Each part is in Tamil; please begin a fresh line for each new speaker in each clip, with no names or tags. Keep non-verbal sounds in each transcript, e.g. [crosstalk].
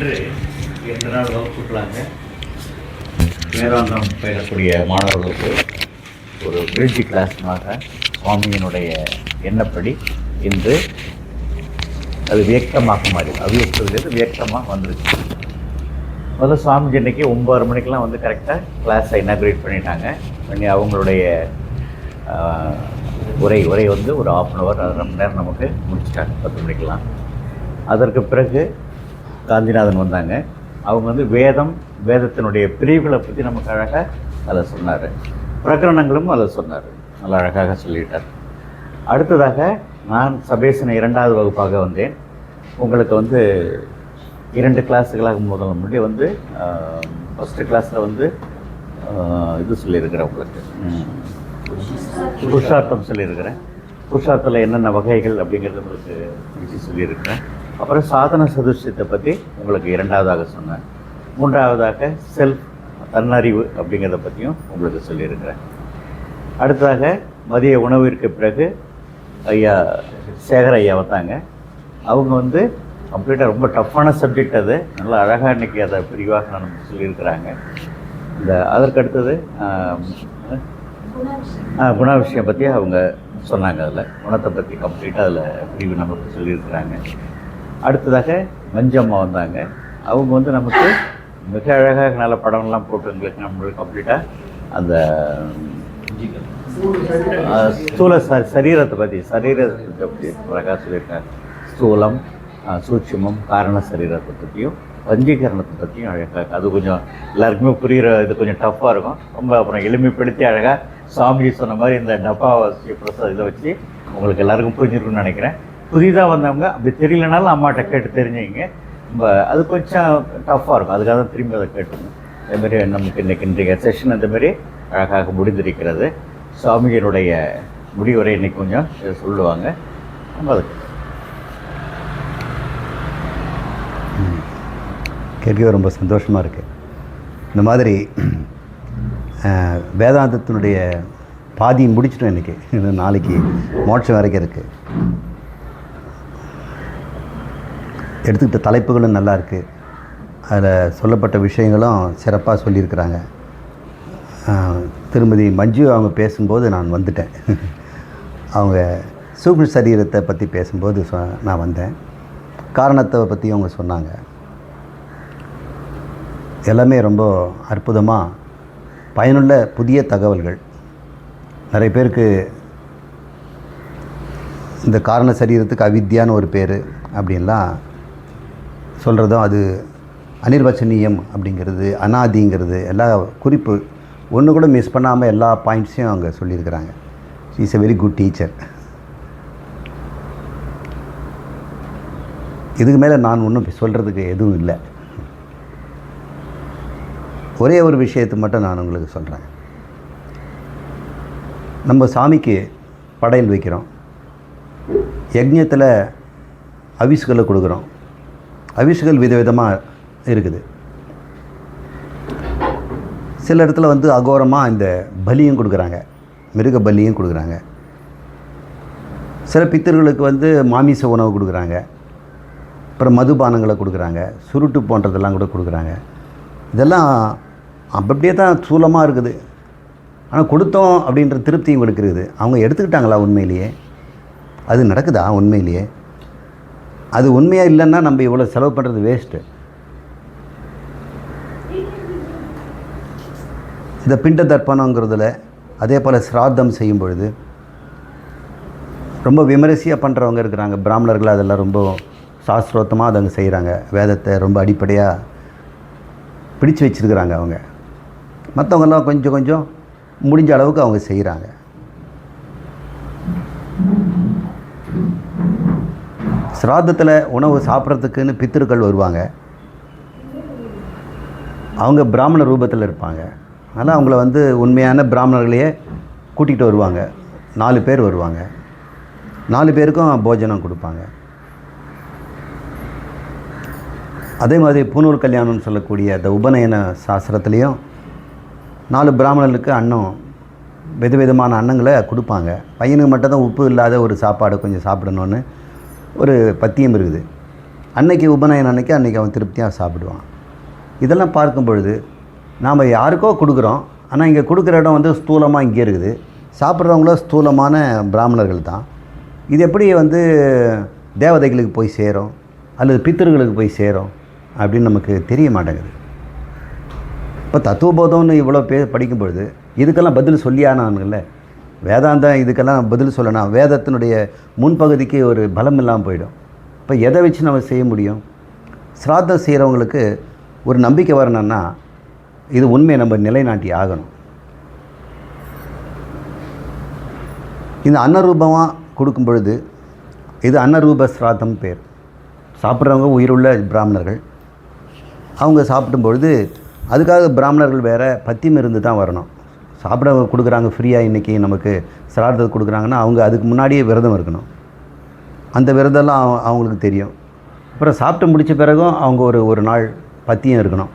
இன்று இரண்டு நாள் வகுப்புகளாக வேதாந்தம் பயிலக்கூடிய மாணவர்களுக்கு ஒரு பிரிட்ஜி கிளாஸ்மாக சுவாமியினுடைய எண்ணப்படி இன்று அது வியக்கமாக மாறி அவ்வியக்தத்துலேருந்து வியக்கமாக வந்துருச்சு. முதல்ல சுவாமிஜி இன்றைக்கி ஒம்பது மணிக்கெலாம் வந்து கரெக்டாக கிளாஸை இனாக்ரேட் பண்ணிட்டாங்க. பண்ணி அவங்களுடைய உரை உரை வந்து ஒரு ஆஃப் அன் ஹவர் அரை மணி நேரம் நமக்கு முடிச்சிட்டாங்க. பத்து மணிக்கெலாம் அதற்கு பிறகு காந்திநாதன் வந்தாங்க. அவங்க வந்து வேதம் வேதத்தினுடைய பிரிவுகளை பற்றி நமக்கு அழகாக அதில் சொன்னார். பிரகரணங்களும் அதில் சொன்னார். நல்லா அழகாக சொல்லிட்டார். அடுத்ததாக நான் சபேசன இரண்டாவது வகுப்பாக வந்தேன். உங்களுக்கு வந்து இரண்டு கிளாஸுகளாக முதல்ல முன்னாடி வந்து ஃபஸ்ட்டு கிளாஸில் வந்து இது சொல்லியிருக்கிறேன் உங்களுக்கு. புருஷார்த்தம் சொல்லியிருக்கிறேன். புருஷார்த்தத்தில் என்னென்ன வகைகள் அப்படிங்கிறது உங்களுக்கு சொல்லியிருக்கிறேன். அப்புறம் சாதன சதுஷ்யத்தை பற்றி உங்களுக்கு இரண்டாவதாக சொன்னேன். மூன்றாவதாக செல்ஃப் தன்னறிவு அப்படிங்கிறத பற்றியும் உங்களுக்கு சொல்லியிருக்கிறேன். அடுத்ததாக மதிய உணவிற்கு பிறகு ஐயா சேகர் ஐயா வந்தாங்க. அவங்க வந்து கம்ப்ளீட்டாக ரொம்ப டஃப்பான சப்ஜெக்ட் அது. நல்லா அழகாக இன்றைக்கி அதை பிரிவாக நமக்கு சொல்லியிருக்கிறாங்க. இந்த அதற்கு அடுத்தது குண விஷயம் பற்றி அவங்க சொன்னாங்க அதில். குணத்தை பற்றி கம்ப்ளீட்டாக அதில் பிரிவு நமக்கு சொல்லியிருக்கிறாங்க. அடுத்ததாக மஞ்சம்மா வந்தாங்க. அவங்க வந்து நமக்கு மிக அழகாக நல்ல படம்லாம் போட்டு எங்களுக்கு நம்மளுக்கு கம்ப்ளீட்டாக அந்த ஸ்தூல ச சரீரத்தை பற்றி சரீரத்தை பற்றி அழகாக சொல்லியிருக்காங்க. ஸ்தூலம் சூட்சமம் காரண சரீரத்தை பற்றியும் பஞ்சீகரணத்தை பற்றியும் அழகாக அது கொஞ்சம் எல்லாருக்குமே புரிகிற இது கொஞ்சம் டஃப்பாக இருக்கும். ரொம்ப அப்புறம் எளிமைப்படுத்தி அழகாக சாமிஜி சொன்ன மாதிரி இந்த டப்பா பிரசாத் இதை வச்சு உங்களுக்கு எல்லாருக்கும் புரிஞ்சிருக்குன்னு நினைக்கிறேன். புதிதாக வந்தவங்க அப்படி தெரியலனாலும் அம்மாட்ட கேட்டு தெரிஞ்சுங்க. நம்ம அது கொஞ்சம் டஃப்பாக இருக்கும். அதுக்காக தான் திரும்பி அதை கேட்டுருங்க அதேமாரி நமக்கு இன்றைக்கி இன்றைய செஷன் அந்தமாரி அழகாக முடிந்திருக்கிறது. சுவாமிகளுடைய முடிவுரை இன்னைக்கு கொஞ்சம் சொல்லுவாங்க. நம்ம அதுக்கு
கேட்கவே ரொம்ப சந்தோஷமாக இருக்குது இந்த மாதிரி வேதாந்தத்தினுடைய பாதி முடிச்சிட்டோம் இன்றைக்கி நாளைக்கு மோட்சம் வரைக்கும் இருக்குது எடுத்துக்கிட்ட தலைப்புகளும் நல்லா இருக்குது அதில் சொல்லப்பட்ட விஷயங்களும் சிறப்பாக சொல்லியிருக்கிறாங்க. திருமதி மஞ்சு அவங்க பேசும்போது நான் வந்துட்டேன். [laughs] அவங்க சூக்ம சரீரத்தை பற்றி பேசும்போது சொ- நான் வந்தேன். காரணத்தை பற்றி அவங்க சொன்னாங்க. எல்லாமே ரொம்ப அற்புதமாக பயனுள்ள புதிய தகவல்கள். நிறைய பேருக்கு இந்த காரண சரீரத்துக்கு அவித்யான்னு ஒரு பேர் அப்படின்லாம் சொல்கிறதும் அது அனிர்வச்சனீயம் அப்படிங்கிறது அனாதிங்கிறது எல்லா குறிப்பு ஒன்று கூட மிஸ் பண்ணாமல் எல்லா பாயிண்ட்ஸையும் அவங்க சொல்லியிருக்கிறாங்க. Is a very good teacher இதுக்கு மேலே நான் ஒன்றும் சொல்கிறதுக்கு எதுவும் இல்லை. ஒரே ஒரு விஷயத்தை மட்டும் நான் உங்களுக்கு சொல்கிறேன் நம்ம சாமிக்கு படையல் வைக்கிறோம். யஜ்ஞத்தில் அவிசுகளை கொடுக்குறோம். அவிசுகள் விதவிதமாக இருக்குது. சில இடத்துல வந்து அகோரமாக இந்த பலியும் கொடுக்குறாங்க. மிருக பலியும் கொடுக்குறாங்க. சில பித்தர்களுக்கு வந்து மாமிச உணவு கொடுக்குறாங்க. அப்புறம் மதுபானங்களை கொடுக்குறாங்க. சுருட்டு போன்றதெல்லாம் கூட கொடுக்குறாங்க. இதெல்லாம் அப்படியே தான் சூலமாக இருக்குது. ஆனால் கொடுத்தோம் அப்படின்ற திருப்தியும் கொடுக்குறது அவங்க எடுத்துக்கிட்டாங்களா உண்மையிலேயே? அது நடக்குதா உண்மையிலேயே? அது உண்மையாக இல்லைன்னா நம்ம இவ்வளோ செலவு பண்ணுறது வேஸ்ட்டு இந்த பிண்ட தர்ப்பணங்கிறதுல அதே போல் சிராத்தம் செய்யும் பொழுது ரொம்ப விமரிசையாக பண்ணுறவங்க இருக்கிறாங்க. பிராமணர்கள் அதெல்லாம் ரொம்ப சாஸ்திரோத்தமாக அதை அங்கே செய்கிறாங்க வேதத்தை ரொம்ப அடிப்படையாக பிடிச்சு வச்சுருக்கிறாங்க அவங்க. மற்றவங்கெல்லாம் கொஞ்சம் கொஞ்சம் முடிஞ்ச அளவுக்கு அவங்க செய்கிறாங்க சிராதத்தில் உணவு சாப்பிட்றதுக்குன்னு பித்திருக்கள் வருவாங்க. அவங்க பிராமண ரூபத்தில் இருப்பாங்க. அதனால் அவங்கள வந்து உண்மையான பிராமணர்களையே கூட்டிகிட்டு வருவாங்க. நாலு பேர் வருவாங்க. நாலு பேருக்கும் போஜனம் கொடுப்பாங்க. அதே மாதிரி பூனூர் கல்யாணம்னு சொல்லக்கூடிய அந்த உபநயன சாஸ்திரத்துலேயும் நாலு பிராமணர்களுக்கு அன்னம் விதவிதமான அன்னங்களை கொடுப்பாங்க. பையனுக்கு மட்டும் தான் உப்பு இல்லாத ஒரு சாப்பாடு கொஞ்சம் சாப்பிடணுன்னு ஒரு பத்தியம் இருக்குது. அன்னைக்கு உபநயன் அன்னைக்கு அன்னைக்கு அவன் திருப்தியாக சாப்பிடுவான். இதெல்லாம் பார்க்கும் பொழுது நாம் யாருக்கோ கொடுக்குறோம். ஆனால் இங்கே கொடுக்குற இடம் வந்து ஸ்தூலமாக இங்கே இருக்குது. சாப்பிட்றவங்களும் ஸ்தூலமான பிராமணர்கள் தான். இது எப்படி வந்து தேவதைகளுக்கு போய் சேரும்? அல்லது பித்தர்களுக்கு போய் சேரும்? அப்படின்னு நமக்கு தெரிய மாட்டேங்குது. இப்போ தத்துவபோதம்னு இவ்வளோ பேர் படிக்கும் பொழுது இதுக்கெல்லாம் பதில் சொல்லியானானுங்கள்ல வேதாந்தம் இதுக்கெல்லாம் பதில் சொல்லணும். வேதத்தினுடைய முன்பகுதிக்கு ஒரு பலம் இல்லாமல் போயிடும். இப்போ எதை வச்சு நம்ம செய்ய முடியும்? சிராத்தம் செய்கிறவங்களுக்கு ஒரு நம்பிக்கை வரணும்னா இது உண்மையை நம்ம நிலைநாட்டி ஆகணும். இந்த அன்னரூபமாக கொடுக்கும் பொழுது இது அன்னரூப சிராதம் பேர். சாப்பிட்றவங்க உயிருள்ள பிராமணர்கள். அவங்க சாப்பிடும் பொழுது அதுக்காக பிராமணர்கள் வேறு பத்தியம் இருந்து தான் வரணும். சாப்பிட கொடுக்குறாங்க ஃப்ரீயாக இன்றைக்கி நமக்கு சிராதத்துக்கு கொடுக்குறாங்கன்னா அவங்க அதுக்கு முன்னாடியே விரதம் இருக்கணும். அந்த விரதம்லாம் அவங்களுக்கு தெரியும். அப்புறம் சாப்பிட்டு முடித்த பிறகும் அவங்க ஒரு ஒரு நாள் பத்தியம் இருக்கணும்.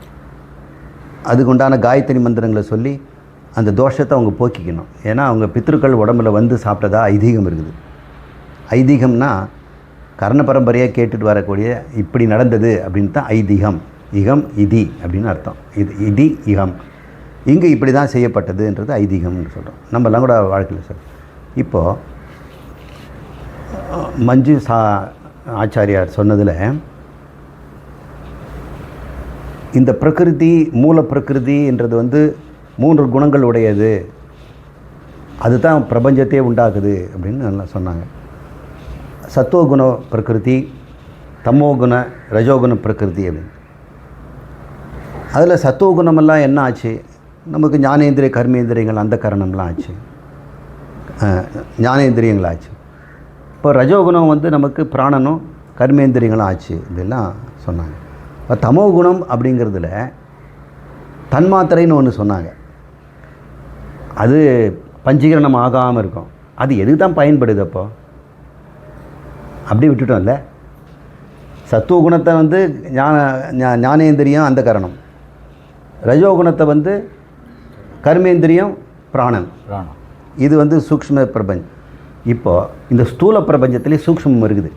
அதுக்கு உண்டான காயத்ரி மந்திரங்களை சொல்லி அந்த தோஷத்தை அவங்க போக்கிக்கணும். ஏன்னா அவங்க பித்ருக்கள் உடம்புல வந்து சாப்பிட்டதா ஐதீகம் இருக்குது. ஐதீகம்னா கர்ண பரம்பரையாக கேட்டுட்டு வரக்கூடிய இப்படி நடந்தது அப்படின்னு தான் ஐதீகம். இகம் இதி அப்படின்னு அர்த்தம். இது இதி இகம். இங்கே இப்படி தான் செய்யப்பட்டதுன்றது ஐதீகம்னு சொல்கிறோம் நம்மலாம் கூட வாழ்க்கையில் சொல்கிறோம் இப்போது மஞ்சு சா ஆச்சாரியார் சொன்னதில் இந்த பிரகிருதி மூல பிரகிருதின்றது வந்து மூன்று குணங்கள் உடையது. அதுதான் பிரபஞ்சத்தையே உண்டாக்குது அப்படின்னு நல்லா சொன்னாங்க. சத்துவகுண பிரகிருதி தமோகுண ரஜோகுண பிரகிருதி அப்படின்னு. அதில் சத்துவகுணமெல்லாம் என்ன ஆச்சு? நமக்கு ஞானேந்திரிய கர்மேந்திரியங்கள் அந்த கரணம்லாம் ஆச்சு. ஞானேந்திரியங்கள் ஆச்சு. இப்போ ரஜோகுணம் வந்து நமக்கு பிராணனும் கர்மேந்திரியங்களும் ஆச்சு இதெல்லாம் சொன்னாங்க. இப்போ தமோ குணம் அப்படிங்கிறதுல தன்மாத்திரைன்னு ஒன்று சொன்னாங்க. அது பஞ்சீகரணம் ஆகாமல் இருக்கும். அது எதுக்கு தான் பயன்படுது அப்போ? அப்படி விட்டுட்டோம்ல. சத்துவ குணத்தை வந்து ஞான ஞானேந்திரியம் அந்த கரணம். ரஜோகுணத்தை வந்து கர்மேந்திரியம் பிராணன்.
பிராணம்.
இது வந்து சூக்ஷ்ம பிரபஞ்சம். இப்போ இந்த ஸ்தூல பிரபஞ்சத்திலே சூக்ஷ்மம் இருக்குது.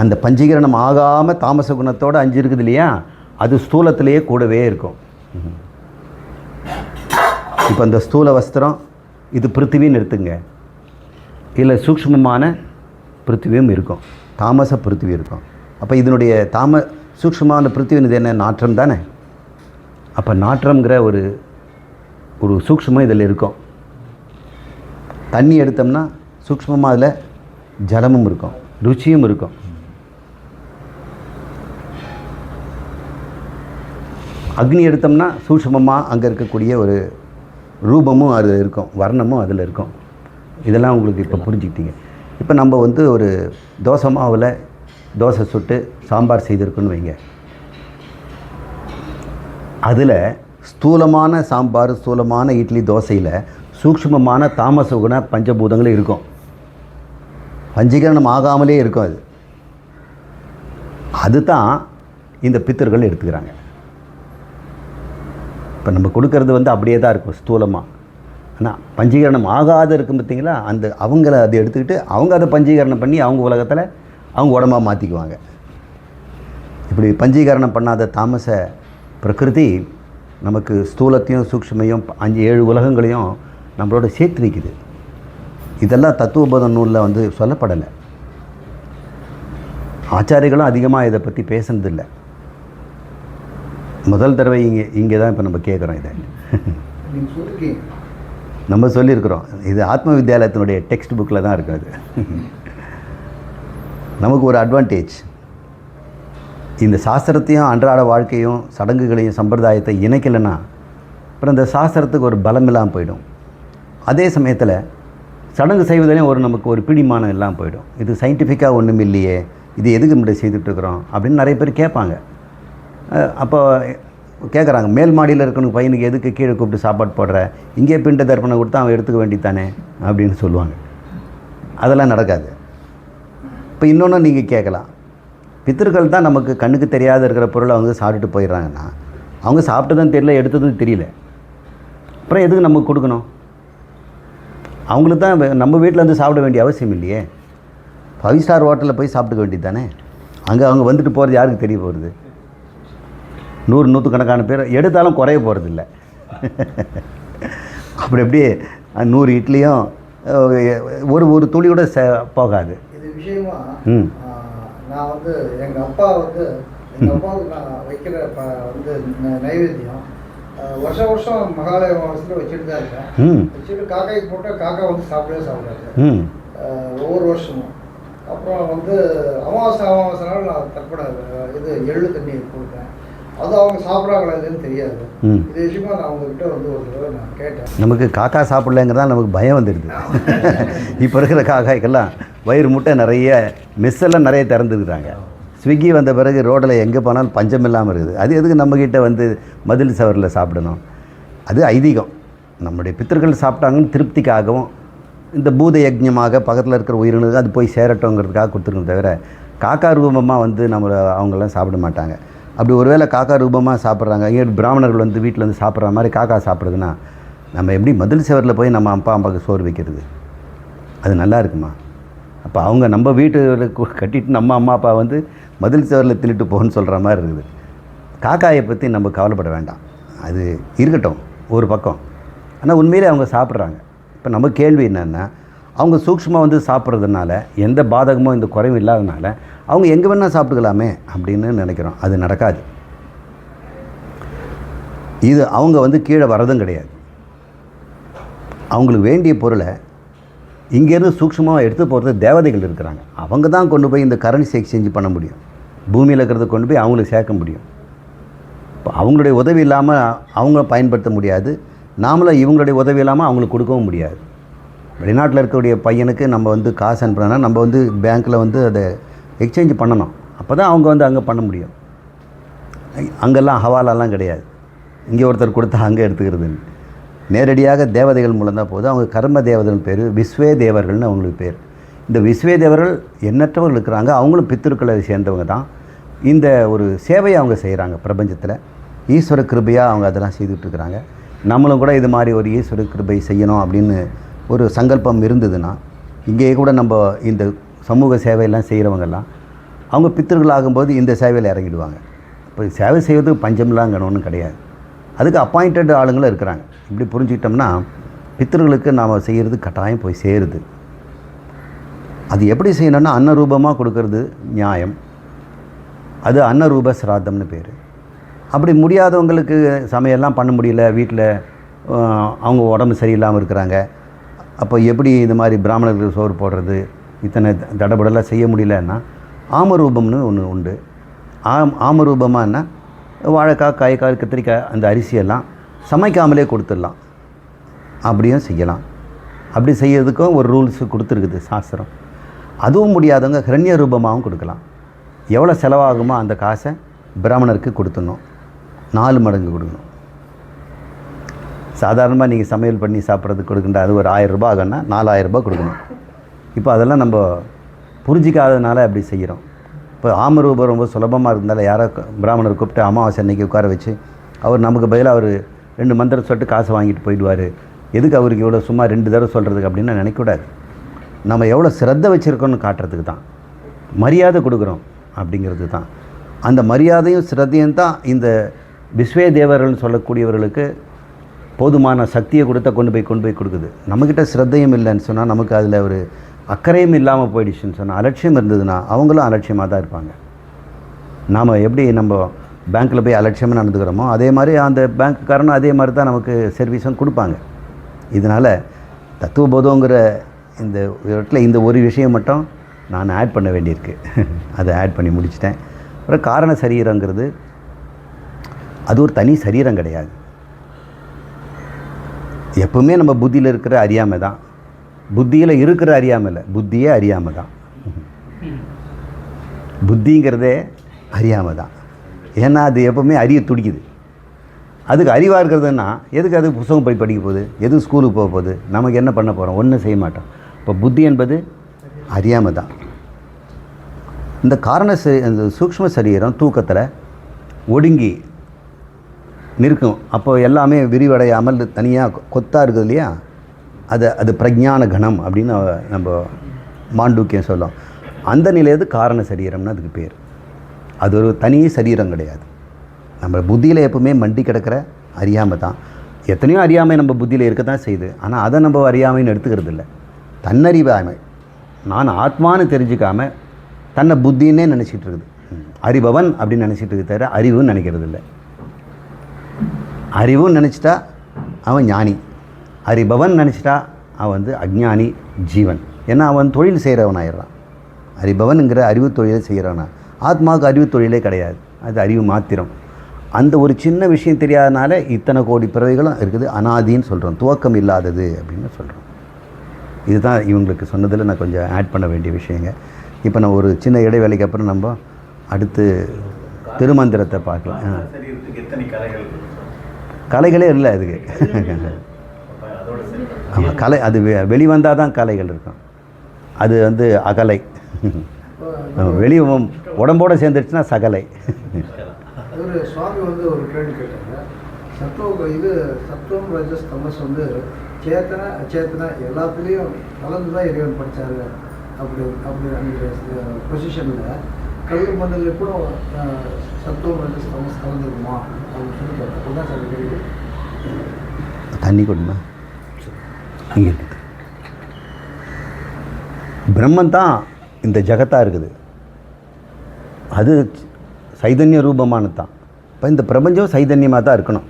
அந்த பஞ்சீகரணம் ஆகாமல் தாமச குணத்தோட அஞ்சு இருக்குது இல்லையா? அது ஸ்தூலத்திலேயே கூடவே இருக்கும். இப்போ இந்த ஸ்தூல வஸ்திரம் இது பிருத்திவின்னு எடுத்துங்க. இல்லை சூக்ஷ்மமான பிருத்திவியும் இருக்கும். தாமச பிருத்திவி இருக்கும். அப்போ இதனுடைய தாம சூக்ஷ்மமான பிருத்திவின் என்ன? நாற்றம் தானே? அப்போ நாற்றம்ங்கிற ஒரு ஒரு சூக்ஷ்மம் இதில் இருக்கும். தண்ணி எடுத்தோம்னா சூக்ஷ்மமாக அதில் ஜலமும் இருக்கும் ருச்சியும் இருக்கும். அக்னி எடுத்தோம்னா சூக்ஷ்மமாக அங்கே இருக்கக்கூடிய ஒரு ரூபமும் அது இருக்கும் வர்ணமும் அதில் இருக்கும். இதெல்லாம் உங்களுக்கு இப்போ புரிஞ்சுக்கிட்டீங்க. இப்போ நம்ம வந்து ஒரு தோசை மாவில் தோசை சுட்டு சாம்பார் செய்திருக்குன்னு வைங்க. அதில் ஸ்தூலமான சாம்பார் ஸ்தூலமான இட்லி தோசையில் சூக்ஷ்மமான தாமச குண பஞ்சபூதங்கள் இருக்கும். பஞ்சீகரணம் ஆகாமலே இருக்கும் அது. அதுதான் இந்த பித்தர்கள் எடுத்துக்கிறாங்க. இப்போ நம்ம கொடுக்கறது வந்து அப்படியே தான் இருக்கும் ஸ்தூலமாக ஆனால் பஞ்சீகரணம் ஆகாத இருக்கும் பார்த்தீங்களா அந்த அவங்கள அதை எடுத்துக்கிட்டு அவங்க அதை பஞ்சீகரணம் பண்ணி அவங்க உலகத்தில் அவங்க உடம்பாக மாற்றிக்குவாங்க இப்படி பஞ்சீகரணம் பண்ணாத தாமச பிரகிருதி நமக்கு ஸ்தூலத்தையும் சூக்ஷ்மையும் அஞ்சு ஏழு உலகங்களையும் நம்மளோட சேர்த்து வைக்குது இதெல்லாம் தத்துவபோத நூலில் வந்து சொல்லப்படலை. ஆச்சாரிகளும் அதிகமாக இதை பற்றி பேசுனதில்லை. முதல் தடவை இங்கே இங்கே தான் இப்போ நம்ம கேட்குறோம் இதை. நம்ம சொல்லியிருக்கிறோம். இது ஆத்ம வித்யாலயத்தினுடைய டெக்ஸ்ட் புக்கில் தான் இருக்குது. அது நமக்கு ஒரு அட்வான்டேஜ் இந்த சாஸ்திரத்தையும் அன்றாட வாழ்க்கையும் சடங்குகளையும் சம்பிரதாயத்தை இணைக்கலைன்னா அப்புறம் இந்த சாஸ்திரத்துக்கு ஒரு பலம் இல்லாமல் போயிடும். அதே சமயத்தில் சடங்கு செய்வதிலையும் ஒரு நமக்கு ஒரு பிடிமானம் இல்லாமல் போயிடும். இது சயின்டிஃபிக்காக ஒன்றும் இல்லையே இது எதுக்கு இப்படி செய்துட்ருக்குறோம் அப்படின்னு நிறைய பேர் கேட்பாங்க. அப்போ கேட்குறாங்க மேல் மாடியில் இருக்கணும் பையனுக்கு எதுக்கு கீழே கூப்பிட்டு சாப்பாடு போடுற? இங்கே பிண்ட தர்ப்பணம் கொடுத்தா அவன் எடுத்துக்க வேண்டித்தானே அப்படின்னு சொல்லுவாங்க. அதெல்லாம் நடக்காது. இப்போ இன்னொன்று நீங்கள் கேட்கலாம். பித்தர்கள் தான் நமக்கு கண்ணுக்கு தெரியாத இருக்கிற பொருளை அவங்க சாப்பிட்டுட்டு போயிடுறாங்கன்னா அவங்க சாப்பிட்டதும் தெரியல எடுத்ததும் தெரியல. அப்புறம் எதுக்கு நமக்கு கொடுக்கணும்? அவங்களுக்கு தான் நம்ம வீட்டில் வந்து சாப்பிட வேண்டிய அவசியம் இல்லையே. ஃபைவ் ஸ்டார் ஹோட்டலில் போய் சாப்பிட்டுக்க வேண்டியது தானே? அங்கே அவங்க வந்துட்டு போகிறது யாருக்கு தெரிய போகிறது நூறு நூற்றுக்கணக்கான பேர் எடுத்தாலும் குறைய போகிறது இல்லை. [laughs] அப்படி அஹ், நூறு இட்லியும் ஒரு ஒரு துளி கூட சே போகாது. ம்.
நான் வந்து எங்கள் அப்பா வந்து எங்கள் அப்பாவுக்கு நான் வைக்கிற ப வந்து நைவேத்தியம் ஆ, வருஷம் மகாலய மாதத்தில் வச்சுட்டு தான் இருக்கேன். வச்சுட்டு காக்காய்க்கு போட்டால் காக்கா வந்து சாப்பிடவே சாப்பிடாது. ஒவ்வொரு வருஷமும். அப்புறம் வந்து அமாவாசை அமாவாசை நாள் நான் தர்ப்பண இது எள்ளு தண்ணி கொடுத்தேன். அது அவங்க சாப்பிட்றாங்களா இல்லைன்னு தெரியாது. இது விஷயமா நான் உங்ககிட்ட வந்து ஒரு தடவை நான் கேட்டேன்.
நமக்கு காக்கா சாப்பிடலங்கிறதா நமக்கு பயம் வந்துடுது. இப்போ இருக்கிற காக்காய்க்கெல்லாம் வயிறு முட்டை நிறைய மெஸ்ஸெல்லாம் நிறைய திறந்துருக்குறாங்க. ஸ்விக்கி வந்த பிறகு ரோட்டில் எங்கே போனாலும் பஞ்சம் இல்லாமல் இருக்குது. அது எதுக்கு நம்மக்கிட்ட வந்து மதில் சவரில் சாப்பிடணும்? அது ஐதீகம். நம்முடைய பித்தர்கள் சாப்பிட்டாங்கன்னு திருப்திக்காகவும் இந்த பூத யஜ்யமாக பக்கத்தில் இருக்கிற உயிரினங்களுக்கு அது போய் சேரட்டோங்கிறதுக்காக கொடுத்துருக்கோம் தவிர காக்கா ரூபமாக வந்து நம்மளை அவங்களாம் சாப்பிட மாட்டாங்க. அப்படி ஒருவேளை காக்கா ரூபமாக சாப்பிட்றாங்க இங்கே பிராமணர்கள் வந்து வீட்டில் வந்து சாப்பிட்ற மாதிரி காக்கா சாப்பிடுதுன்னா நம்ம எப்படி மதில் சவரில் போய் நம்ம அப்பா அம்மாவுக்கு சோறு வைக்கிறது? அது நல்லா இருக்குமா? அப்போ அவங்க நம்ம வீட்டு கட்டிட்டு நம்ம அம்மா அப்பா வந்து மதில் சுவரில் தின்னுட்டு போகணும்னு சொல்கிற மாதிரி இருக்குது. காக்காயை பற்றி நம்ம கவலைப்பட வேண்டாம். அது இருக்கட்டும் ஒரு பக்கம். ஆனால் உண்மையிலே அவங்க சாப்பிட்றாங்க. இப்போ நம்ம கேள்வி என்னென்னா அவங்க சூக்ஷ்மமாக வந்து சாப்பிட்றதுனால எந்த பாதகமும் இந்த குறைவும் இல்லாதனால அவங்க எங்கே வேணால் சாப்பிட்டுக்கலாமே அப்படின்னு நினைக்கிறோம். அது நடக்காது. இது அவங்க வந்து கீழே வரதும் கிடையாது. அவங்களுக்கு வேண்டிய பொருளை இங்கேருந்து சூக்ஷமாக எடுத்து போகிறது தேவதைகள் இருக்கிறாங்க. அவங்க தான் கொண்டு போய் இந்த கரன்சி எக்ஸ்சேஞ்ச் பண்ண முடியும். பூமியில் இருக்கிறத கொண்டு போய் அவங்களுக்கு சேர்க்க முடியும். இப்போ அவங்களுடைய உதவி இல்லாமல் அவங்கள பயன்படுத்த முடியாது. நாமளும் இவங்களுடைய உதவி இல்லாமல் அவங்களுக்கு கொடுக்கவும் முடியாது. வெளிநாட்டில் இருக்கக்கூடிய பையனுக்கு நம்ம வந்து காசு அனுப்புனா நம்ம வந்து பேங்க்கில் வந்து அதை எக்ஸ்சேஞ்ச் பண்ணணும். அப்போ தான் அவங்க வந்து அங்கே பண்ண முடியும். அங்கெல்லாம் ஹவாலெல்லாம் கிடையாது. இங்கே ஒருத்தர் கொடுத்தா அங்கே எடுத்துக்கிறதுன்னு. நேரடியாக தேவதைகள் மூலம் தான் போதும் அவங்க கர்ம தேவதைகள் பேர் விஸ்வே தேவர்கள்னு அவங்களுக்கு பேர். இந்த விஸ்வே தேவர்கள் எண்ணற்றவர்கள் இருக்கிறாங்க. அவங்களும் பித்திருக்களை சேர்ந்தவங்க தான். இந்த ஒரு சேவையை அவங்க செய்கிறாங்க பிரபஞ்சத்தில். ஈஸ்வர கிருபையாக அவங்க அதெல்லாம் செய்துட்ருக்குறாங்க நம்மளும் கூட இது மாதிரி ஒரு ஈஸ்வர கிருபை செய்யணும் அப்படின்னு ஒரு சங்கல்பம் இருந்ததுன்னா இங்கேயே கூட நம்ம இந்த சமூக சேவையெல்லாம் செய்கிறவங்கெல்லாம் அவங்க பித்தர்கள் ஆகும்போது இந்த சேவையில் இறங்கிடுவாங்க. இப்போ சேவை செய்வது பஞ்சம்லாங்கணும்னு கிடையாது. அதுக்கு அப்பாயிண்டட் ஆளுங்களும் இருக்கிறாங்க. இப்படி புரிஞ்சுக்கிட்டோம்னா பித்தர்களுக்கு நாம் செய்கிறது கட்டாயம் போய் சேருது. அது எப்படி செய்யணும்னா அன்னரூபமாக கொடுக்கறது நியாயம். அது அன்னரூப சிராத்தம்னு பேர். அப்படி முடியாதவங்களுக்கு சமையல்லாம் பண்ண முடியல வீட்டில் அவங்க உடம்பு சரியில்லாமல் இருக்கிறாங்க. அப்போ எப்படி இந்த மாதிரி பிராமணர்களுக்கு சோறு போடுறது? இத்தனை தடபடலாம் செய்ய முடியலன்னா ஆமரூபம்னு ஒன்று உண்டு. ஆம் ஆமரூபமானா வாழைக்காய் காய்க்காய் கத்திரிக்காய் அந்த அரிசியெல்லாம் சமைக்காமலே கொடுத்துடலாம். அப்படியும் செய்யலாம். அப்படி செய்யறதுக்கும் ஒரு ரூல்ஸு கொடுத்துருக்குது சாஸ்திரம். அதுவும் முடியாதவங்க ஹிரண்ய ரூபமாகவும் கொடுக்கலாம். எவ்வளோ செலவாகுமோ அந்த காசை பிராமணருக்கு கொடுத்துடணும். நாலு மடங்கு கொடுக்கணும். சாதாரணமாக நீங்கள் சமையல் பண்ணி சாப்பிட்றதுக்கு கொடுக்குற அது ஒரு ஆயிரம் ரூபாய் ஆகும்னா நாலாயிரம் ரூபாய் கொடுக்கணும். இப்போ அதெல்லாம் நம்ம புரிஞ்சிக்காததுனால அப்படி செய்கிறோம். இப்போ ஆமரூபம் ரொம்ப சுலபமாக இருந்தாலும் யாரோ பிராமணர் கூப்பிட்டு அமாவாசை அன்னைக்கு உட்கார வச்சு அவர் நமக்கு பதிலாக அவர் ரெண்டு மந்திரம் சொல்லிட்டு காசை வாங்கிட்டு போயிடுவார். எதுக்கு அவருக்கு இவ்வளோ சும்மா ரெண்டு தடவை சொல்கிறதுக்கு அப்படின்னு நினைக்கக்கூடாது. நம்ம எவ்வளோ சிரத்தை வச்சுருக்கோன்னு காட்டுறதுக்கு தான். மரியாதை கொடுக்குறோம் அப்படிங்கிறது தான். அந்த மரியாதையும் சிரத்தையும் தான் இந்த விஸ்வே தேவர்கள்னு சொல்லக்கூடியவர்களுக்கு போதுமான சக்தியை கொடுத்தா கொண்டு போய் கொண்டு போய் கொடுக்குது. நம்மக்கிட்ட சிரத்தையும் இல்லைன்னு சொன்னால் நமக்கு அதில் ஒரு அக்கறையும் இல்லாமல் போயிடுச்சுன்னு சொன்னால் அலட்சியம் இருந்ததுன்னா அவங்களும் அலட்சியமாக தான் இருப்பாங்க. நாம் எப்படி நம்ம பேங்க்கில் போய் அலட்சியமாக நடந்துக்கிறோமோ அதே மாதிரி அந்த பேங்க்குக்காரனும் அதே மாதிரி தான் நமக்கு சர்வீஸும் கொடுப்பாங்க. இதனால் தத்துவபோதங்கிற இந்த இடத்துல இந்த ஒரு விஷயம் மட்டும் நான் ஆட் பண்ண வேண்டியிருக்கு. அதை ஆட் பண்ணி முடிச்சிட்டேன். அப்புறம் காரண சரீரங்கிறது அது ஒரு தனி சரீரம் கிடையாது. எப்பவுமே நம்ம புத்தியில் இருக்கிற அறியாமை தான். புத்தியில் இருக்கிற அறியாமல் இல்லை புத்தியே அறியாமை தான் புத்திங்கிறதே அறியாமை தான் ஏன்னா அது எப்போவுமே அறிய துடிக்குது. அதுக்கு அறிவாக இருக்கிறதுன்னா எதுக்கு அது புத்தகம் போய் படிக்க போகுது? எது ஸ்கூலுக்கு போக போகுது? நமக்கு என்ன பண்ண போகிறோம் ஒன்றும் செய்ய மாட்டோம். இப்போ புத்தி என்பது அறியாமை தான் இந்த காரண இந்த சூக்ஷ்ம சரீரம் தூக்கத்தில் ஒடுங்கி நிற்கும். அப்போ எல்லாமே விரிவடையாமல் தனியாக கொத்தாக இருக்குது இல்லையா? அதை அது பிரஜான கணம் அப்படின்னு நம்ம மாண்டூக்கியம் சொல்லும் அந்த நிலையது காரண சரீரம்னு அதுக்கு பேர். அது ஒரு தனி சரீரம் கிடையாது. நம்ம புத்தியில் எப்பவுமே மண்டி கிடக்கிற அறியாமை தான். எத்தனையோ அறியாமை நம்ம புத்தியில் இருக்க தான் செய்யுது. ஆனால் அதை நம்ம அறியாமைன்னு எடுத்துக்கிறது இல்லை தன்னறிவாமை. நான் ஆத்மான்னு தெரிஞ்சுக்காம தன்னை புத்தின்னே நினச்சிட்டு இருக்குது. அறிபவன் அப்படின்னு நினச்சிட்டு இருக்க தவிர அறிவுன்னு நினைக்கிறது இல்லை அறிவும் நினச்சிட்டா அவன் ஞானி. அறிபவன் நினச்சிட்டா அவன் வந்து அஜ்ஞானி ஜீவன். ஏன்னா அவன் தொழில் செய்கிறவனாயிடுறான் அறிபவனுங்கிற அறிவு தொழிலை செய்கிறவனா ஆத்மாவுக்கு அறிவு தொழிலே கிடையாது. அது அறிவு மாத்திரம். அந்த ஒரு சின்ன விஷயம் தெரியாதனால இத்தனை கோடி பிறவைகளும் இருக்குது. அனாதின்னு சொல்கிறோம் துவக்கம் இல்லாதது அப்படின்னு சொல்கிறோம் இதுதான் இவங்களுக்கு சொன்னதில் நான் கொஞ்சம் ஆட் பண்ண வேண்டிய விஷயங்க. இப்போ நான் ஒரு சின்ன இடைவேளைக்கு அப்புறம் நம்ம அடுத்து திருமந்திரத்தை பார்க்கலாம்.
கலைகள்?
இல்லை அதுக்கு. ஆமாம் கலை அது வெளிவந்தால் தான் கலைகள் இருக்கும். அது வந்து அகலை. வெளி உடம்போட சேர்ந்துருச்சுன்னா சகலை.
சுவாமி வந்து ஒரு கேள்வி கேட்டாங்க. சத்துவ இது சத்துவம் ரஜஸ் தமஸ் வந்து சேத்தன அச்சேத்தன எல்லாத்துலேயும் கலந்து தான் இறைவன் படித்தாரு அப்படி அப்படி அந்த பொசிஷனில் கல் மண்ணில் கூட சத்துவம் ரஜஸ் தமஸ் கலந்துருக்குமா? அப்படின்னு சொல்லி கேட்டேன்.
தண்ணி கொடுமா? இங்கே. இருக்குது பிரம்மன் தான் இந்த ஜகத்தாக இருக்குது. அது சைதன்ய ரூபமானது தான் இப்போ இந்த பிரபஞ்சம் சைதன்யமாக தான் இருக்கணும்.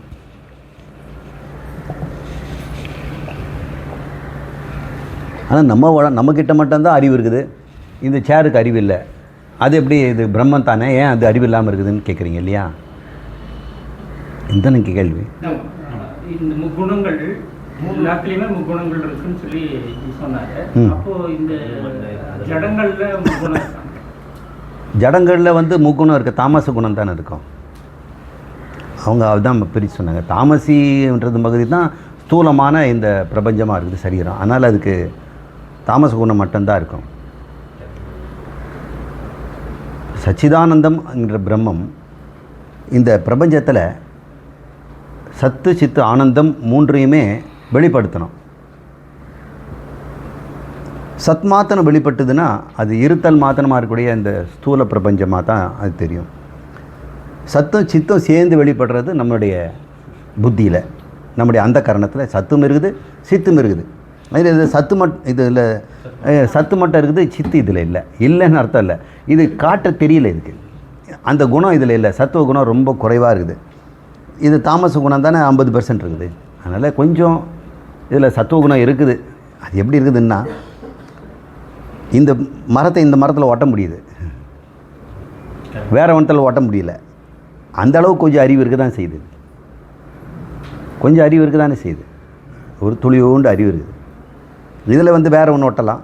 ஆனால் நம்ம உட- நம்மக்கிட்ட மட்டும்தான் அறிவு இருக்குது. இந்த சேருக்கு அறிவு இல்லை. அது எப்படி இது பிரம்மன் தானே? ஏன் அது அறிவு இல்லாமல் இருக்குதுன்னு கேட்குறீங்க இல்லையா? இந்த எனக்கு கேள்வி
இந்த குணங்கள் எல்லாத்துலேயுமே முக்குணங்கள் இருக்குன்னு சொல்லி சொன்னாங்க. அப்போ இந்த ஜடங்கள்ல முக்குணம்.
ஜடங்களில் வந்து முக்குணம் இருக்குது தாமச குணம் தானே இருக்கும். அவங்க அதுதான் பிரித்து சொன்னாங்க. தாமசின்றது பகுதி தான் ஸ்தூலமான இந்த பிரபஞ்சமாக இருக்குது சரீரம். அதனால் அதுக்கு தாமச குணம் மட்டும்தான் இருக்கும். சச்சிதானந்தம்ங்கிற பிரம்மம் இந்த பிரபஞ்சத்தில் சத்து சித்து ஆனந்தம் மூன்றையுமே வெளிப்படுத்தணும். சத் மாத்தனம் வெளிப்பட்டதுன்னா அது இருத்தல் மாத்தனமாக இருக்கக்கூடிய இந்த ஸ்தூல பிரபஞ்சமாக தான் அது தெரியும். சத்தம் சித்தம் சேர்ந்து வெளிப்படுறது நம்மளுடைய புத்தியில். நம்முடைய அந்த கரணத்தில் சத்தும் இருக்குது சித்தும் இருக்குது. அதில் இது சத்து மட் இதில் சத்து மட்டும் இருக்குது சித்து இதில் இல்லை. இல்லைன்னு அர்த்தம் இல்லை. இது காட்ட தெரியல இதுக்கு. அந்த குணம் இதில் இல்லை. சத்துவ குணம் ரொம்ப குறைவாக இருக்குது. இது தாமச குணம் தானே ஐம்பது பெர்சன்ட் இருக்குது. அதனால் கொஞ்சம் இதில் சத்துவ குணம் இருக்குது. அது எப்படி இருக்குதுன்னா இந்த மரத்தை இந்த மரத்தில் ஒட்ட முடியுது. வேறு ஒன்றத்தில் ஒட்ட முடியல. அந்த அளவுக்கு கொஞ்சம் அறிவு இருக்க தான் செய்யுது. கொஞ்சம் அறிவு இருக்க தானே செய்யுது. ஒரு துளியோண்டு அறிவு இருக்குது. இதில் வந்து வேறு ஒன்று ஒட்டலாம்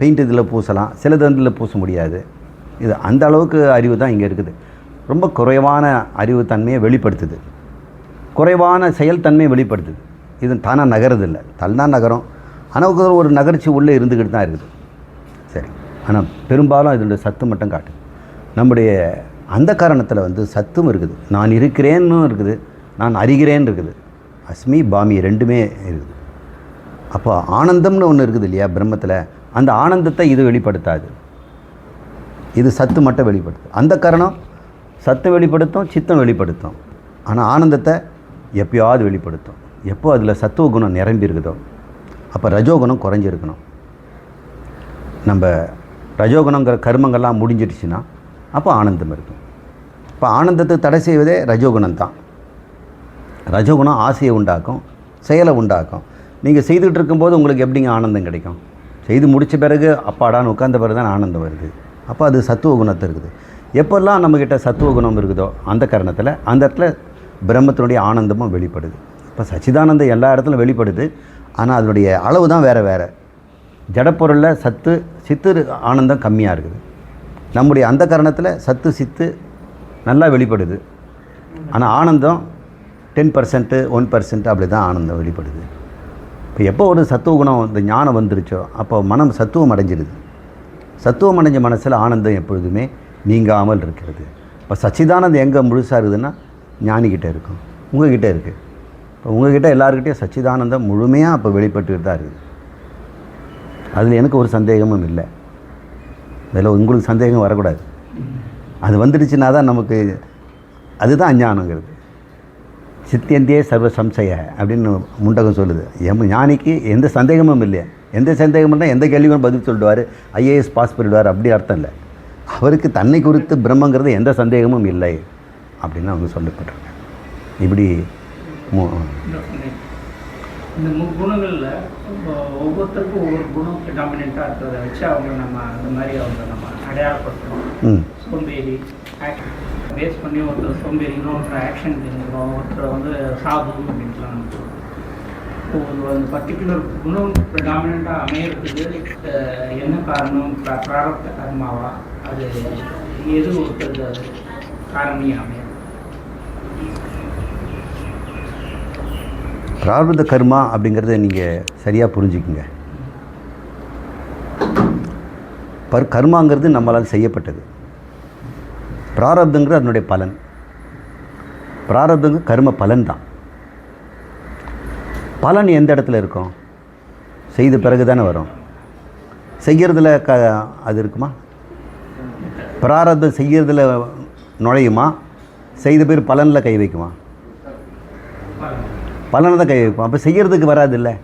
பெயிண்ட் இதில் பூசலாம். சிலது இதில் பூச முடியாது. இது அந்த அளவுக்கு அறிவு தான் இங்கே இருக்குது. ரொம்ப குறைவான அறிவு தன்மையை வெளிப்படுத்துது. குறைவான செயல்தன்மையை வெளிப்படுத்துது. இது தானாக நகரதில்லை. தன்னா நகரம். ஆனால் ஒரு நகர்ச்சி உள்ளே இருந்துக்கிட்டு தான் இருக்குது. சரி. ஆனால் பெரும்பாலும் இதனுடைய சத்து மட்டும் காட்டு. நம்முடைய அந்த காரணத்தில் வந்து சத்தும் இருக்குது. நான் இருக்கிறேன்னு இருக்குது. நான் அறிகிறேன்னு இருக்குது. அஸ்மி பாமி ரெண்டுமே இருக்குது. அப்போ ஆனந்தம்னு ஒன்று இருக்குது இல்லையா பிரம்மத்தில்? அந்த ஆனந்தத்தை இது வெளிப்படுத்தாது. இது சத்து மட்டும் வெளிப்படுத்தும் அந்த காரணம் சத்து வெளிப்படுத்தும் சித்தம் வெளிப்படுத்தும். ஆனால் ஆனந்தத்தை எப்பயாவது வெளிப்படுத்தும். எப்போ அதில் சத்துவ குணம் நிரம்பி இருக்குதோ அப்போ ரஜோகுணம் குறைஞ்சிருக்கணும். நம்ம ரஜோகுணங்கிற கர்மங்கள்லாம் முடிஞ்சிடுச்சுன்னா அப்போ ஆனந்தம் இருக்கும். இப்போ ஆனந்தத்தை தடை செய்வதே ரஜோகுணம் தான் ரஜோகுணம் ஆசையை உண்டாக்கும் செயலை உண்டாக்கும். நீங்கள் செய்துகிட்டு இருக்கும்போது உங்களுக்கு எப்படிங்க ஆனந்தம் கிடைக்கும்? செய்து முடித்த பிறகு அப்பாடான்னு உட்கார்ந்த பிறகு தான் ஆனந்தம் வருது. அப்போ அது சத்துவ குணத்தை இருக்குது. எப்போல்லாம் நம்மக்கிட்ட சத்துவ குணம் இருக்குதோ அந்த காரணத்தில் அந்த இடத்துல பிரம்மத்தினுடைய ஆனந்தமும் வெளிப்படுது. இப்போ சச்சிதானந்த எல்லா இடத்துலையும் வெளிப்படுது. ஆனால் அதனுடைய அளவு தான் வேறு வேறு. ஜடப்பொருளில் சத்து சித்து ஆனந்தம் கம்மியாக இருக்குது. நம்முடைய அந்த காரணத்தில் சத்து சித்து நல்லா வெளிப்படுது. ஆனால் ஆனந்தம் டென் பர்சன்ட்டு ஒன் பர்சன்ட் அப்படி தான் ஆனந்தம் வெளிப்படுது. இப்போ எப்போ ஒரு சத்துவ குணம் இந்த ஞானம் வந்துருச்சோ அப்போ மனம் சத்துவம் அடைஞ்சிடுது சத்துவம் அடைஞ்ச மனசில் ஆனந்தம் எப்பொழுதுமே நீங்காமல் இருக்கிறது. இப்போ சச்சிதானந்தம் எங்கே முழுசாக இருக்குதுன்னா ஞானிக்கிட்டே இருக்கும். உங்ககிட்ட இருக்குது இப்போ உங்ககிட்ட எல்லாருக்கிட்டையும் சச்சிதானந்தம் முழுமையாக அப்போ வெளிப்பட்டுக்கிட்டு தான் இருக்குது. அதில் எனக்கு ஒரு சந்தேகமும் இல்லை. அதில் உங்களுக்கு சந்தேகம் வரக்கூடாது. அது வந்துடுச்சுன்னா தான் நமக்கு அதுதான் அஞ்ஞானங்கிறது. சித்தியந்தியே சர்வ சம்சய அப்படின்னு முண்டகம் சொல்லுது. எம் ஞானிக்கு எந்த சந்தேகமும் இல்லையா எந்த சந்தேகமும் இல்லை எந்த கேள்விக்கும் பதில் சொல்லிடுவார் ஐஏஎஸ் பாஸ் பண்ணிடுவார் அப்படி அர்த்தம் இல்லை. அவருக்கு தன்னை குறித்து பிரம்மங்கிறது எந்த சந்தேகமும் இல்லை அப்படின்னு அவங்க சொல்லப்பட்டிருக்காங்க இப்படி
இந்த முக்குணங்களில் ஒவ்வொருத்தருக்கும் ஒவ்வொரு குணம் டாமினண்ட்டாக இருக்கிறத வச்சு அவங்க நம்ம அந்த மாதிரி அவங்க நம்ம அடையாளப்படுத்துகிறோம் சோம்பேறி பேஸ் பண்ணி ஒருத்தர் சோம்பேறி இன்னொருத்தர் ஆக்ஷன் தெரிஞ்சுக்கிறோம் ஒருத்தர் வந்து சாது அப்படின்ட்டுலாம் நம்ம ஒரு அந்த பர்டிகுலர் குணம் ப்ரிடாமினண்ட்டாக அமையறதுக்கு என்ன காரணம்? பிர- பிராரப்த கர்மாவா? அது எது ஒருத்தருக்கு அது காரணியாக அமையும்?
பிராரப்த கர்மா அப்படிங்கிறத நீங்கள் சரியாக புரிஞ்சுக்குங்க. பர் கர்மாங்கிறது நம்மளால் செய்யப்பட்டது. பிராரப்தங்கிறது அதனுடைய பலன். பிராரப்தங்க கர்ம பலன் தான். பலன் எந்த இடத்துல இருக்கும்? செய்த பிறகு தானே வரும். செய்கிறதுல க அது இருக்குமா? பிராரப்தம் செய்கிறதுல நுழையுமா? செய்த பேர் பலனில் கை வைக்குமா? பலனை தான் கை வைப்போம் அப்போ செய்கிறதுக்கு வராது இல்லை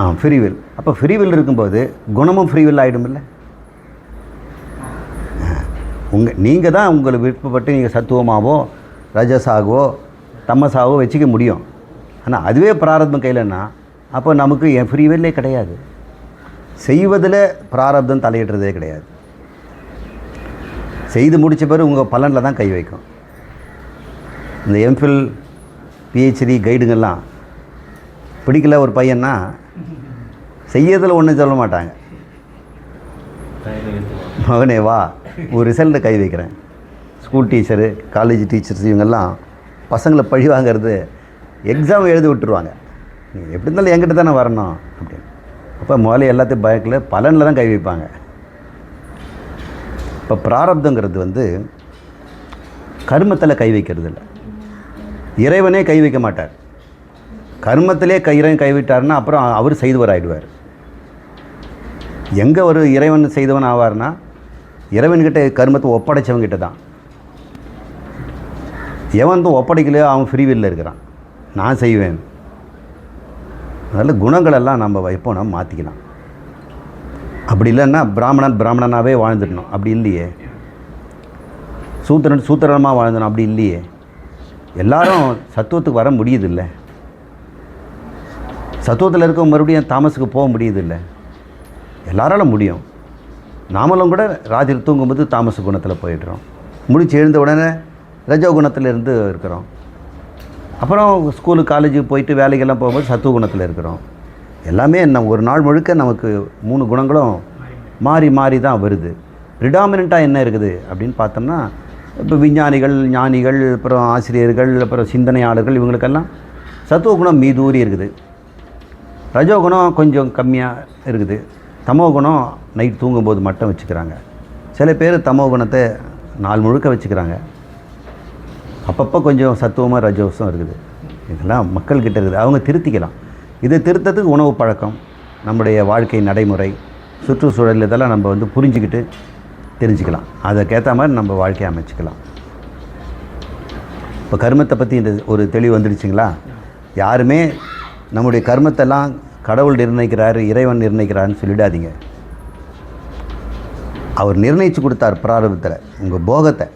ஆ ஃப்ரீவில் அப்போ ஃப்ரீவில் இருக்கும்போது குணமும் ஃப்ரீவில் ஆகிடுமில்ல உங்கள் நீங்கள் தான் உங்களை விருப்பப்பட்டு நீங்கள் சத்துவமாகவோ ரஜசாகவோ தமசாகவோ வச்சுக்க முடியும். ஆனால் அதுவே பிராரப்தம் கையிலன்னா அப்போ நமக்கு என் ஃப்ரீவில்லே கிடையாது. செய்வதில் பிராரப்தம் தலையிடுறதே கிடையாது. செய்து முடித்த பிறகு உங்கள் பலனில் தான் கை வைக்கும். இந்த எம்ஃபில் பிஹெச்டி கைடுங்கெல்லாம் பிடிக்கல ஒரு பையன்னா செய்யறதில் ஒன்றும் சொல்ல மாட்டாங்க. மகனே வா ஒரு ரிசல்ட்டை கை வைக்கிறேன். ஸ்கூல் டீச்சரு காலேஜ் டீச்சர்ஸ் இவங்கெல்லாம் பசங்களை பழி வாங்கிறது எக்ஸாம் எழுதி விட்டுருவாங்க. நீ எப்படி இருந்தாலும் என்கிட்ட தானே வரணும் அப்படின்னு. அப்போ முதல்ல எல்லாத்தையும் பயக்கில் பலனில் தான் கை வைப்பாங்க. இப்போ பிராரப்தங்கிறது வந்து கர்மத்தில் கை வைக்கிறது இல்லை இறைவனே கை வைக்க மாட்டார். கர்மத்திலே கை இறைவன் கைவிட்டார்னா அப்புறம் அவர் செய்தவர் ஆயிடுவார் எங்கே ஒரு இறைவன் செய்தவன் ஆவார்னா இறைவன்கிட்ட கர்மத்தை ஒப்படைச்சவங்கிட்ட தான் எவன் வந்து ஒப்படைக்கலையோ அவன் ஃப்ரீவில் இருக்கிறான். நான் செய்வேன். அதனால் குணங்களெல்லாம் நம்ம எப்போனா மாற்றிக்கலாம் அப்படி இல்லைன்னா பிராமணன் பிராமணனாகவே வாழ்ந்துடணும். அப்படி இல்லையே. சூத்திரன் சூத்திரமாக வாழ்ந்தணும் அப்படி இல்லையே. எல்லாரும் சத்துவத்துக்கு வர முடியுதில்ல. சத்துவத்தில் இருக்க மறுபடியும் தாமஸுக்கு போக முடியுதில்ல. எல்லாரால முடியும். நாமளும் கூட ராத்திரி தூங்கும்போது தாமச குணத்தில் போயிடுறோம். முடிச்சு எழுந்த உடனே ரஜோ குணத்தில் இருந்து இருக்கிறோம். அப்புறம் ஸ்கூலு காலேஜுக்கு போயிட்டு வேலைக்கெல்லாம் போகும்போது சத்துவ குணத்தில் இருக்கிறோம். எல்லாமே நம்ம ஒரு நாள் முழுக்க நமக்கு மூணு குணங்களும் மாறி மாறி தான் வருது. ப்ரிடாமினண்ட்டாக என்ன இருக்குது அப்படின்னு பார்த்தோம்னா இப்போ விஞ்ஞானிகள் ஞானிகள் அப்புறம் ஆசிரியர்கள் அப்புறம் சிந்தனையாளர்கள் இவங்களுக்கெல்லாம் சத்துவ குணம் மீதூரி இருக்குது. ரஜோகுணம் கொஞ்சம் கம்மியாக இருக்குது. தமோ குணம் நைட் தூங்கும்போது மட்டும் வச்சுக்கிறாங்க. சில பேர் தமோ குணத்தை நாள் முழுக்க வச்சுக்கிறாங்க. அப்பப்போ கொஞ்சம் சத்துவமாக ரஜோசம் இருக்குது. இதெல்லாம் மக்கள்கிட்ட இருக்குது. அவங்க திருத்திக்கலாம். இதை திருத்தத்துக்கு உணவு பழக்கம் நம்முடைய வாழ்க்கை நடைமுறை சுற்றுச்சூழல் இதெல்லாம் நம்ம வந்து புரிஞ்சுக்கிட்டு தெரிஞ்சுக்கலாம். அதுக்கேற்ற மாதிரி நம்ம வாழ்க்கையை அமைச்சிக்கலாம். இப்போ கர்மத்தை பற்றி இந்த ஒரு தெளிவு வந்துடுச்சுங்களா? யாருமே நம்முடைய கர்மத்தெல்லாம் கடவுள் நிர்ணயிக்கிறாரு இறைவன் நிர்ணயிக்கிறாருன்னு சொல்லிடாதீங்க. அவர் நிர்ணயித்து கொடுத்தார் பிராரம்பத்தில் உங்கள் போகத்தை.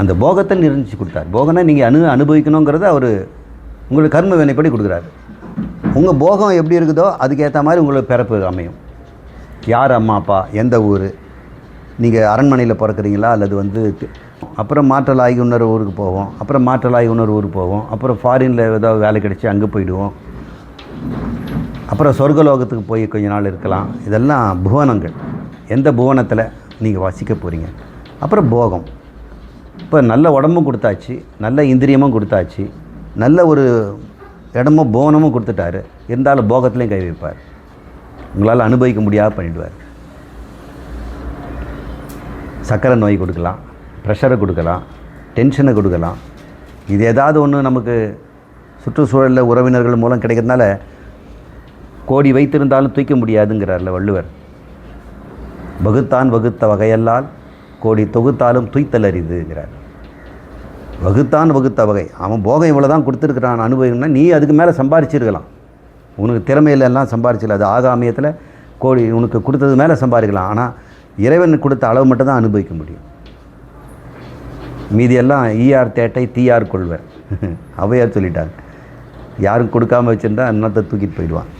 அந்த போகத்தை நிர்ணயித்து கொடுத்தார். போகம்னா நீங்கள் அனு அனுபவிக்கணுங்கிறத அவர் உங்களுக்கு கர்ம வினைப்படி கொடுக்குறாரு. உங்கள் போகம் எப்படி இருக்குதோ அதுக்கேற்ற மாதிரி உங்களுக்கு பிறப்பு அமையும். யார் அம்மா அப்பா எந்த ஊர்? நீங்கள் அரண்மனையில் பிறக்கிறீங்களா? அல்லது வந்து அப்புறம் மாற்றலாகி இன்னொரு ஊருக்கு போவோம். அப்புறம் மாற்றலாகி இன்னொரு ஊருக்கு போவோம். அப்புறம் ஃபாரினில் ஏதாவது வேலை கிடச்சி அங்கே போயிடுவோம். அப்புறம் சொர்க்கலோகத்துக்கு போய் கொஞ்ச நாள் இருக்கலாம். இதெல்லாம் புவனங்கள். எந்த புவனத்தில் நீங்கள் வசிக்க போகிறீங்க அப்புறம் போகம். இப்போ நல்ல உடம்பும் கொடுத்தாச்சு. நல்ல இந்திரியமும் கொடுத்தாச்சு. நல்ல ஒரு இடமும் புவனமும் கொடுத்துட்டாரு. இருந்தாலும் போகத்துலேயும் கை வைப்பார். உங்களால் அனுபவிக்க முடியாத பண்ணிடுவார். சக்கரை நோய் கொடுக்கலாம் ப்ரெஷரை கொடுக்கலாம் டென்ஷனை கொடுக்கலாம். இது ஏதாவது ஒன்று நமக்கு சுற்றுச்சூழலில் உறவினர்கள் மூலம் கிடைக்கிறதுனால கோடி வைத்திருந்தாலும் தூக்க முடியாதுங்கிறார்ல வள்ளுவர். வகுத்தான் வகுத்த வகையல்லால் கோடி தொகுத்தாலும் துய்த்தல் அறிதுங்கிறார் வகுத்தான் வகுத்த வகை. அவன் போகம் இவ்வளோ தான் கொடுத்துருக்குறான் அனுபவம்னா நீ அதுக்கு மேலே சம்பாரிச்சிருக்கலாம். உனக்கு திறமையிலெல்லாம் சம்பாரிச்சிடல அது ஆகாமியத்தில் கோடி உனக்கு கொடுத்தது மேலே சம்பாதிக்கலாம். ஆனால் இறைவன் கொடுத்த அளவு மட்டும் தான் அனுபவிக்க முடியும். மீதியெல்லாம் ஈஆர் தேட்டை தீயார் கொள்வர். [laughs] அவையார் சொல்லிட்டாங்க. யாரும் கொடுக்காம வச்சுருந்தா இன்னத்தை தூக்கிட்டு போயிடுவான்?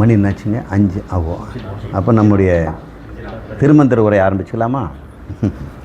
மணி என்னாச்சுங்க? அஞ்சு. ஆகும் அப்போ நம்முடைய திருமந்திர உரை ஆரம்பிச்சுக்கலாமா? [laughs]